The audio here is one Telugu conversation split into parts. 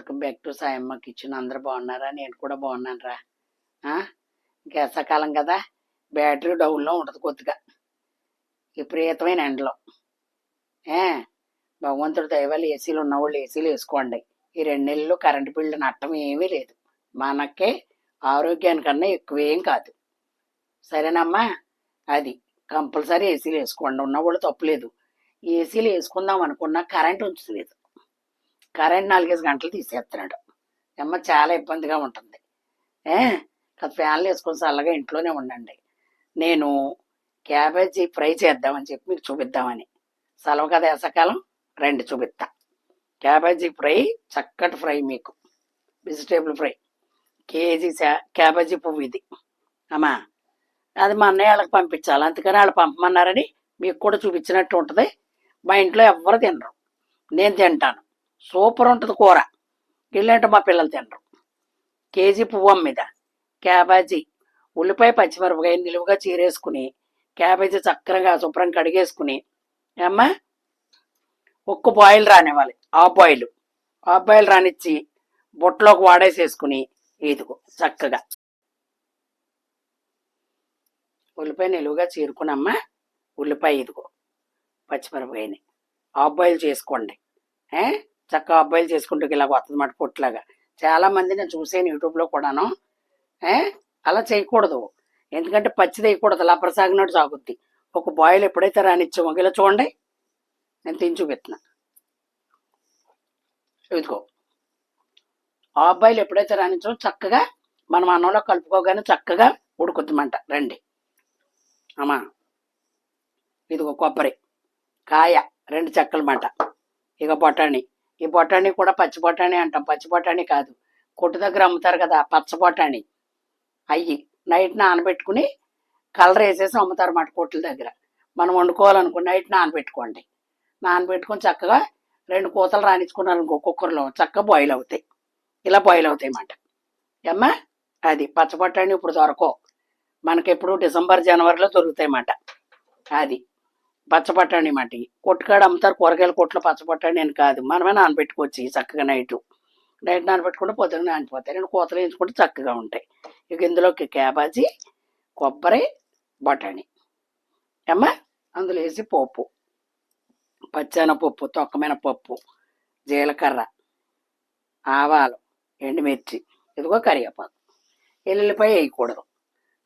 Welcome back to Sayamma kitchen. అందరూ బాగున్నారా? నేను కూడా బాగున్నాను రా వేసవకాలం కదా. బ్యాటరీ డౌన్లో ఉండదు కొద్దిగా. విపరీతమైన ఎండలో. ఏ? భగవంతుడు దైవాలు ఏసీలు ఉన్నవాళ్ళు ఏసీలు వేసుకోండి. ఈ రెండు నెలలు కరెంటు బిల్లు నట్టం ఏమీ లేదు. మనకే ఆరోగ్యానికన్నా ఎక్కువేం కాదు. సరేనమ్మా? అది. కంపల్సరీ ఏసీలు వేసుకోండి. ఉన్నవాళ్ళు తప్పలేదు. ఏసీలు వేసుకుందాం అనుకున్నా కరెంట్ ఉంచలేదు. కరెంట్ నాలుగైదు గంటలు తీసేస్తున్నాడు అమ్మ చాలా ఇబ్బందిగా ఉంటుంది. ఏ? ఫ్యాన్లు వేసుకొని చల్లగా ఇంట్లోనే ఉండండి. నేను క్యాబేజీ ఫ్రై చేద్దామని చెప్పి మీకు చూపిద్దామని. సెలవు కదా వేసకాలం రండి చూపిస్తా క్యాబేజీ ఫ్రై చక్కటి ఫ్రై మీకు. Vegetable fry. కేజీ క్యాబేజీ పువ్వు ఇది. అమ్మా అది మా అన్నయ్య వాళ్ళకి పంపించాలి. అందుకని వాళ్ళు పంపమన్నారని మీకు కూడా చూపించినట్టు ఉంటుంది. మా ఇంట్లో ఎవ్వరు తినరు. నేను తింటాను. సూపర్ ఉంటుంది కూర. ఇల్లంటే మా పిల్లలు తినరు. కేజీ పువ్వు మీద క్యాబేజీ ఉల్లిపాయ పచ్చిమిరపకాయ నిలువుగా చీరేసుకుని క్యాబేజీ చక్కగా శుభ్రం కడిగేసుకుని ఏమ్మా? ఒక్క బాయిల్ రానివ్వాలి. ఆఫ్ బాయిల్ ఆఫ్ బాయిల్ రానిచ్చి బుట్టలోకి వాడేసేసుకుని ఇదిగో చక్కగా. ఉల్లిపాయ నిలువుగా చీరుకునమ్మా. ఉల్లిపాయ ఇదిగో పచ్చిమిరపకాయని. ఆఫ్ బాయిల్ చేసుకోండి. ఏ? చక్కగా అబ్బాయిలు చేసుకుంటూ ఇలా వస్తుంది మాట పొట్టులాగా చాలా మంది నేను చూసాను యూట్యూబ్లో కూడాను. ఏ? అలా చేయకూడదు. ఎందుకంటే పచ్చి వేయకూడదు అలా ప్రసాగినట్టు సాగుద్ది. ఒక బాయిల్ ఎప్పుడైతే రానిచ్చామో ఇలా చూడండి. నేను తిని చూపిస్తున్నా ఇదిగో. ఆ బాయిల్ ఎప్పుడైతే రానిచ్చామో చక్కగా మనం అన్నంలో కలుపుకోగానే చక్కగా ఉడుకుద్దిమంట రండి. అమ్మా. ఇదిగో కొబ్బరి. కాయ. రెండు చెక్కల మాట. ఇక బొటాణి ఈ బొటాణి కూడా పచ్చి బొటాణి అంటాం. పచ్చి బొటాణి కాదు. కొట్టు దగ్గర అమ్ముతారు కదా పచ్చ బొటాణి అయ్యి నైట్ నానబెట్టుకుని కలర్ వేసేసి అమ్ముతారు మాట కొట్ల దగ్గర. మనం వండుకోవాలనుకో నైట్ నానబెట్టుకోండి. నానబెట్టుకొని చక్కగా రెండు కూతలు రాణించుకున్నారు ఇంకో కుక్కర్లో చక్కగా బాయిల్ అవుతాయి. ఇలా బాయిల్ అవుతాయి అన్నమాట. ఏమ్మా? అది పచ్చ బొటాణి ఇప్పుడు దొరకవు. మనకెప్పుడు డిసెంబర్ జనవరిలో దొరుకుతాయి అన్నమాట. అది. పచ్చబట్టాణి మాట. కొట్టుకాడ అమ్ముతారు కూరగాయల కొట్లో పచ్చబట్టాణి అని కాదు. మనమే నానబెట్టుకోవచ్చు చక్కగా నైట్. నైట్ నానబెట్టుకుంటే పొద్దున్న నానిపోతాయి. రెండు కూతలు వేయించుకుంటే చక్కగా ఉంటాయి. ఇక ఇందులోకి క్యాబాజీ కొబ్బరి బఠానీ ఏమ్మా? అందులో వేసి పప్పు పచ్చాన పప్పు తొక్కమైన పప్పు జీలకర్ర ఆవాలు ఎండుమిర్చి ఇదిగో కరివేపాకు. ఎల్లుల్లిపాయ వేయకూడదు.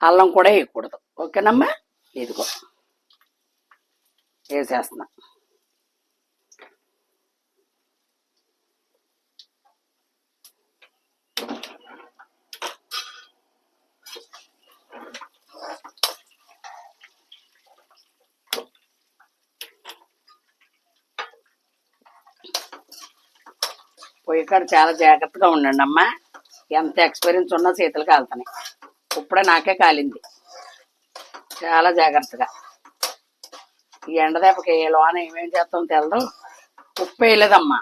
అల్లం కూడా వేయకూడదు. ఓకేనమ్మా? ఇదిగో. వేసేస్తున్నా పొయ్యి కాడ చాలా జాగ్రత్తగా ఉండండి అమ్మా. ఎంత ఎక్స్పీరియన్స్ ఉన్నా చేతులు కాలుతున్నాయి ఇప్పుడే నాకే కాలింది. చాలా జాగ్రత్తగా. ఈ ఎండ దెబ్బకి లోన ఏమేం చేస్తాం తెలదు? ఉప్పు వేయలేదమ్మా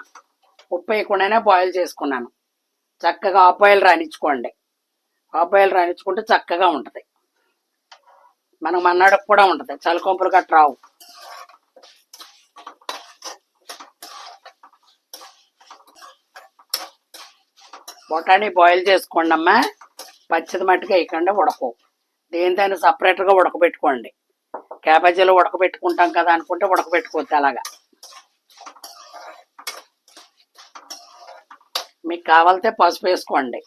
ఉప్పు వేయకుండానే బాయిల్ చేసుకున్నాను. చక్కగా ఆపాయిల్ రాణించుకోండి రానిచ్చుకోండి. రాణించుకుంటే రానిచ్చుకుంటే చక్కగా ఉంటుంది. మనం మన్నాడకు కూడా ఉంటుంది. చలికొంపులు గట్ట రావు. బొటానీ బాయిల్ చేసుకోండి అమ్మా పచ్చిది మట్టుగా వేయకుండా ఉడకవు. దేనిదైనా సపరేట్గా ఉడకబెట్టుకోండి. క్యాబేజీలో ఉడకబెట్టుకుంటాం కదా అనుకుంటే ఉడకబెట్టుకోవద్దు అలాగా. మీకు కావాలితే పసుపు వేసుకోండి.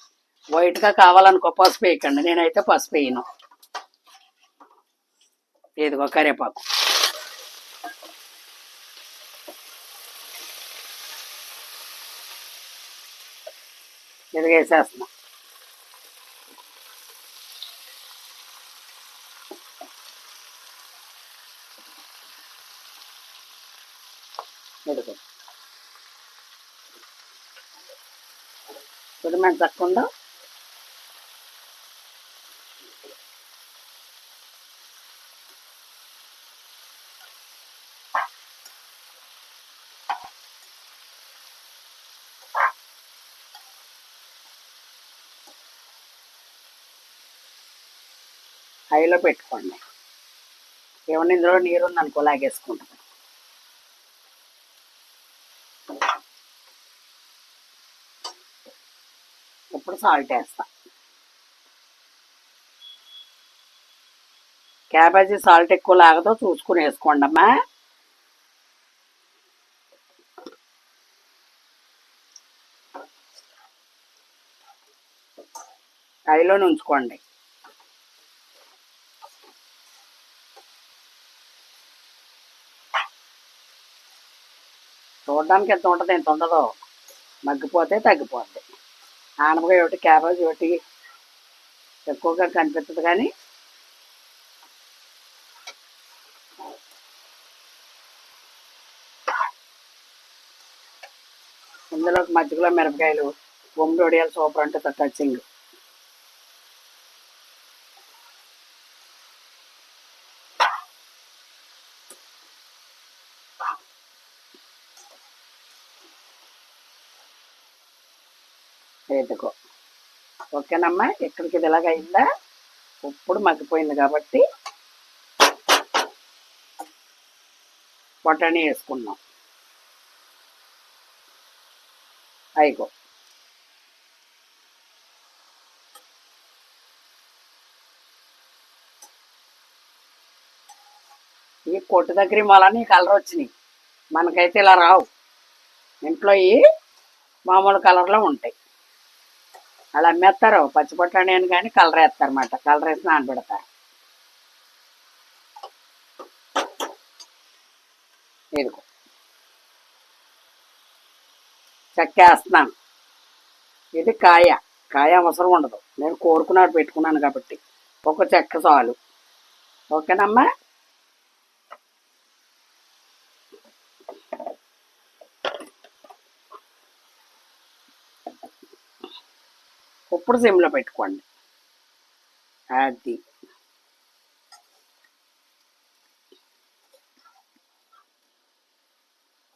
వైట్గా కావాలనుకో పసుపు వేయకండి. నేనైతే పసుపు వేయను. ఇదిగో కరివేపాకు. ఇది వేసేస్తున్నా ఇదిగో ఉడిమెంట్ తక్కువ హైలో పెట్టుకోండి. ఏమన్నా ఇందులో నీరు ఉందనుకో లాగేసుకుంటాం ఇప్పుడు సాల్ట్ వేస్తా. క్యాబేజీ సాల్ట్ ఎక్కువ లాగదో చూసుకుని వేసుకోండి అమ్మా హైలోనే ఉంచుకోండి. చూడడానికి ఎంత ఉంటుంది ఎంత ఉండదో. మగ్గిపోతే తగ్గిపోద్ది. ఆనపకాయ ఒకటి క్యాబేజ్ ఒకటి ఎక్కువగా కనిపిస్తుంది కానీ ఇందులో మధ్యలో మిరపకాయలు బొమ్మిడి వడియాలు సూపర్ అంటే టచింగ్ వేదుకో ఓకేనమ్మా? ఇక్కడికి ఇది ఇలాగ అయిందా? ఇప్పుడు మగ్గిపోయింది కాబట్టి పొటాని వేసుకున్నాం. అయిగో. ఈ కొట్టు దగ్గర మొలని కలర్ వచ్చినాయి. మనకైతే ఇలా రావు. ఇంట్లో ఈ మామూలు కలర్లో ఉంటాయి. అలా అమ్మేస్తారు పచ్చి బొట్టాణి అని కానీ కలర్ వేస్తారు అన్నమాట కలర్ వేసి నానబెడతారు. ఇదిగో. చెక్క వేస్తున్నాను ఇది కాయ. కాయ అవసరం ఉండదు. నేను కోరుకున్నాడు పెట్టుకున్నాను కాబట్టి. ఒక చెక్క చాలు. ఓకేనమ్మా? ఇప్పుడు సిమ్లో పెట్టుకోండి. అది.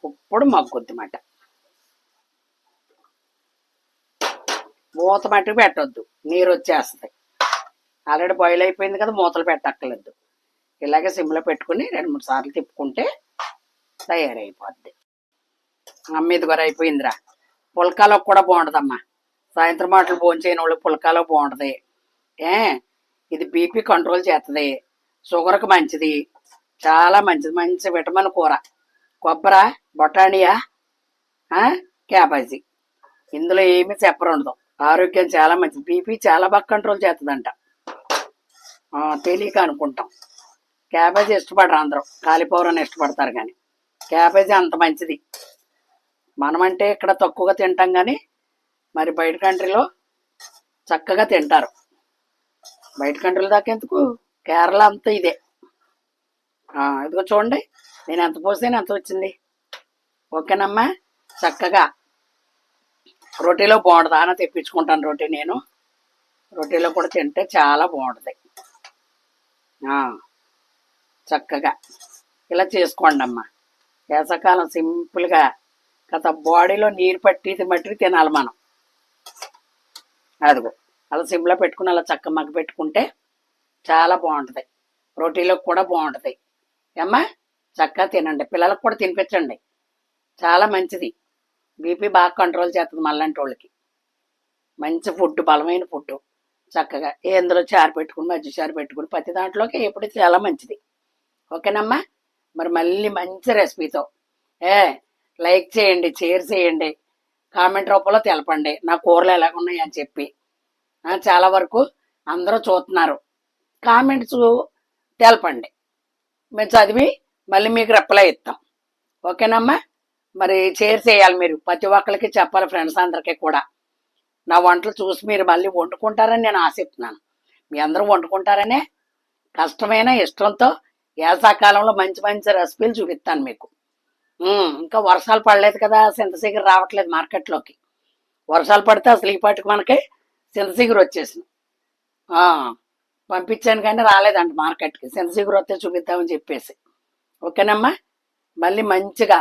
ఇప్పుడు మగ్గుద్ది మాట. మూత మట్టుకు పెట్టొద్దు. నీరు వచ్చేస్తుంది. ఆల్రెడీ బాయిల్ అయిపోయింది కదా మూతలు పెట్టక్కర్లేదు. ఇలాగే సిమ్లో పెట్టుకుని రెండు మూడు సార్లు తిప్పుకుంటే తయారైపోద్ది. అమ్మ ఇది కూడా అయిపోయిందిరా పుల్కాలో కూడా బాగుంటుందమ్మా సాయంత్రం మాటలు భోంచేయని వాళ్ళు పుల్కాలో బాగుంటుంది. ఏ? ఇది బీపీ కంట్రోల్ చేస్తుంది షుగర్కి మంచిది. చాలా మంచిది. మంచి విటమిన్ కూర. కొబ్బర బొటానియా క్యాబేజీ. ఇందులో ఏమీ చెప్పరు ఉండదు ఆరోగ్యం చాలా మంచిది. బీపీ చాలా బాగా కంట్రోల్ చేస్తుందంట తెలియక అనుకుంటాం. క్యాబేజీ ఇష్టపడరు అందరూ. అని ఇష్టపడతారు కానీ క్యాబేజీ అంత మంచిది. మనమంటే ఇక్కడ తక్కువగా తింటాం కానీ మరి బయట కంట్రీలో చక్కగా తింటారు. బయట కంట్రీల దాకా ఎందుకు? కేరళ అంతా ఇదే. ఇదిగో చూడండి. నేను ఎంత పోసాను ఎంత వచ్చింది? ఓకేనమ్మా? చక్కగా. రొట్టెలో బాగుంటుంది. ఆన తెప్పించుకుంటాను రొట్టె నేను. రొట్టెలో కూడా తింటే చాలా బాగుంటుంది. చక్కగా. ఇలా చేసుకోండి అమ్మా. వేసవకాలం సింపుల్గా. గత బాడీలో నీరు పట్టి మట్టి తినాలి మనం. అదిగో అలా సిమ్లో పెట్టుకుని అలా చక్క మగ్గ పెట్టుకుంటే చాలా బాగుంటుంది. రోటీలోకి కూడా బాగుంటుంది. ఏమ్మా? చక్కగా తినండి. పిల్లలకు కూడా తినిపించండి. చాలా మంచిది. బీపీ బాగా కంట్రోల్ చేస్తుంది మళ్ళంటి వాళ్ళకి. మంచి ఫుడ్ బలమైన ఫుడ్. చక్కగా ఎందులో చారు పెట్టుకుని మజ్జి చారు పెట్టుకుని ప్రతి దాంట్లోకి ఎప్పుడు చాలా మంచిది. ఓకేనమ్మా? మరి మళ్ళీ మంచి రెసిపీతో. ఏ లైక్ చేయండి షేర్ చేయండి. కామెంట్ రూపంలో తెలపండి. నా కూరలు ఎలాగ ఉన్నాయి అని చెప్పి. చాలా వరకు అందరూ చూస్తున్నారు. కామెంట్స్ తెలపండి. మేము చదివి మళ్ళీ మీకు రిప్లై ఇస్తాం. ఓకేనమ్మా? మరి షేర్ చేయాలి మీరు. ప్రతి ఒక్కరికి చెప్పాలి ఫ్రెండ్స్ అందరికీ కూడా. నా వంటలు చూసి మీరు మళ్ళీ వండుకుంటారని నేను ఆశిస్తున్నాను. మీ అందరూ వండుకుంటారనే కష్టమైన ఇష్టంతో వేసాకాలంలో మంచి మంచి రెసిపీలు చూపిస్తాను మీకు. ఇంకా వర్షాలు పడలేదు కదా సింతసీగర్ రావట్లేదు మార్కెట్లోకి. వర్షాలు పడితే అసలు ఈ పాటికి మనకి సింతసీగర్ వచ్చేసింది. పంపించాను కానీ రాలేదండి మార్కెట్కి. సింతసీగర్ వస్తే చూపిద్దామని చెప్పేసి. ఓకేనమ్మా? మళ్ళీ మంచిగా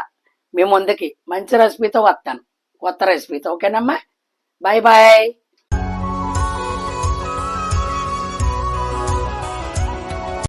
మీ ముందుకి మంచి రెసిపీతో వస్తాను. కొత్త రెసిపీతో ఓకేనమ్మా? Bye bye